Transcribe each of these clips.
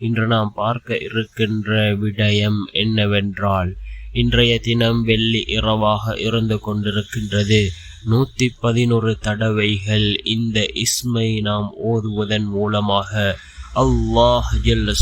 இன்று நாம் பார்க்க இருக்கின்ற விடயம் என்னவென்றால் இன்றைய தினம் வெள்ளி இரவாக இருந்து கொண்டிருக்கின்றது. நூற்றி பதினொரு தடவைகள் இந்த இஸ்மை நாம் ஓதுவதன் மூலமாக அல்லாஹ் ஜல்ல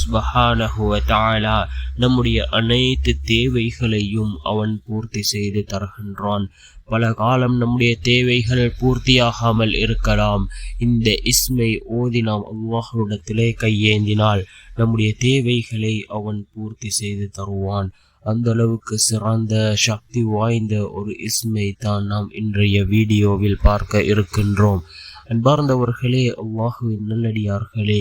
நம்முடைய அனைத்து தேவைகளையும் அவன் பூர்த்தி செய்து தருகின்றான். பல காலம் நம்முடைய தேவைகள் பூர்த்தியாகாமல் இருக்கலாம். இந்த இஸ்மை ஓதி நாம் அல்லாஹுடத்திலே கையேந்தினால் நம்முடைய தேவைகளை அவன் பூர்த்தி செய்து தருவான். அந்த அளவுக்கு சிறந்த சக்தி வாய்ந்த ஒரு இஸ்மை தான் நாம் இன்றைய வீடியோவில் பார்க்க இருக்கின்றோம். அன்பார்ந்தவர்களே அல்லாஹுவின் நல்லடியார்களே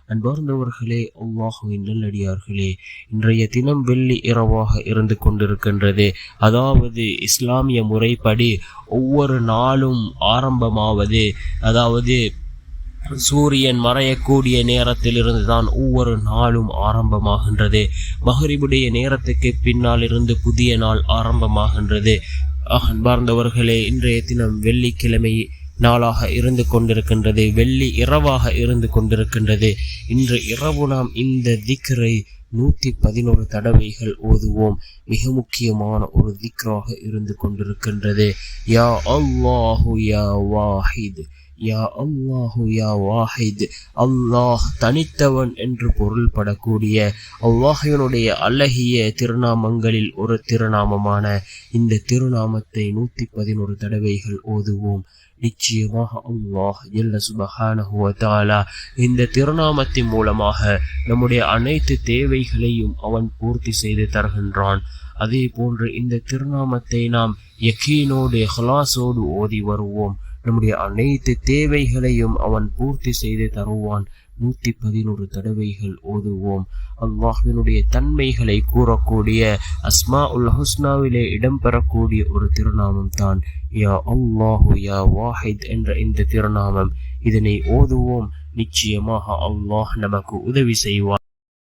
அன்பார்ந்தவர்களே அல்லாஹுவின் நல்லடியார்களே இன்றைய தினம் வெள்ளி இரவாக இருந்து கொண்டிருக்கின்றது. அதாவது இஸ்லாமிய முறைப்படி ஒவ்வொரு நாளும் ஆரம்பமாவது அதாவது சூரியன் மறையக்கூடிய நேரத்தில் இருந்து தான் ஒவ்வொரு நாளும் ஆரம்பமாகின்றது. மகரிபுடைய நேரத்துக்கு பின்னால் இருந்து புதிய நாள் ஆரம்பமாகின்றது. அன்பார்ந்தவர்களே இன்றைய தினம் வெள்ளிக்கிழமை நாளாக இருந்து கொண்டிருக்கின்றது வெள்ளி இரவாக இருந்து கொண்டிருக்கின்றது. இன்று இரவு நாம் இந்த திக்ரை நூற்றி பதினோரு தடவைகள் ஓதுவோம். மிக முக்கியமான ஒரு திக்ராக இருந்து கொண்டிருக்கின்றது. யா அல்லாஹு யா வாஹித். யா அல்லாஹு யா வாஹித். அல்லாஹ் தனித்தவன் என்று பொருள்படக்கூடிய அல்லாஹினுடைய அழகிய திருநாமங்களில் ஒரு திருநாமமான இந்த திருநாமத்தை நூற்றி பதினோரு தடவைகள் ஓதுவோம். நிச்சயமாக அல்லாஹ் எல்ல சுபஹானஹுவ தாலா இந்த திருநாமத்தின் மூலமாக நம்முடைய அனைத்து தேவைகளையும் அவன் பூர்த்தி செய்து தருகின்றான். அதே போன்று இந்த திருநாமத்தை நாம் யக்கீனோடு ஹலாசோடு ஓதி வருவோம். நம்முடைய அனைத்து தேவைகளையும் அவன் பூர்த்தி செய்து தருவான். நூற்றி பதினோரு தடவைகள் ஓதுவோம். அல்லாஹினுடைய தன்மைகளை கூறக்கூடிய அஸ்மா உல் ஹுஸ்னாவிலே இடம்பெறக்கூடிய ஒரு திருநாமம் தான் யா அல்லாஹு யா வாஹித் என்ற இந்த திருநாமம். இதனை ஓதுவோம். நிச்சயமாக அல்லாஹ் நமக்கு உதவி செய்வார்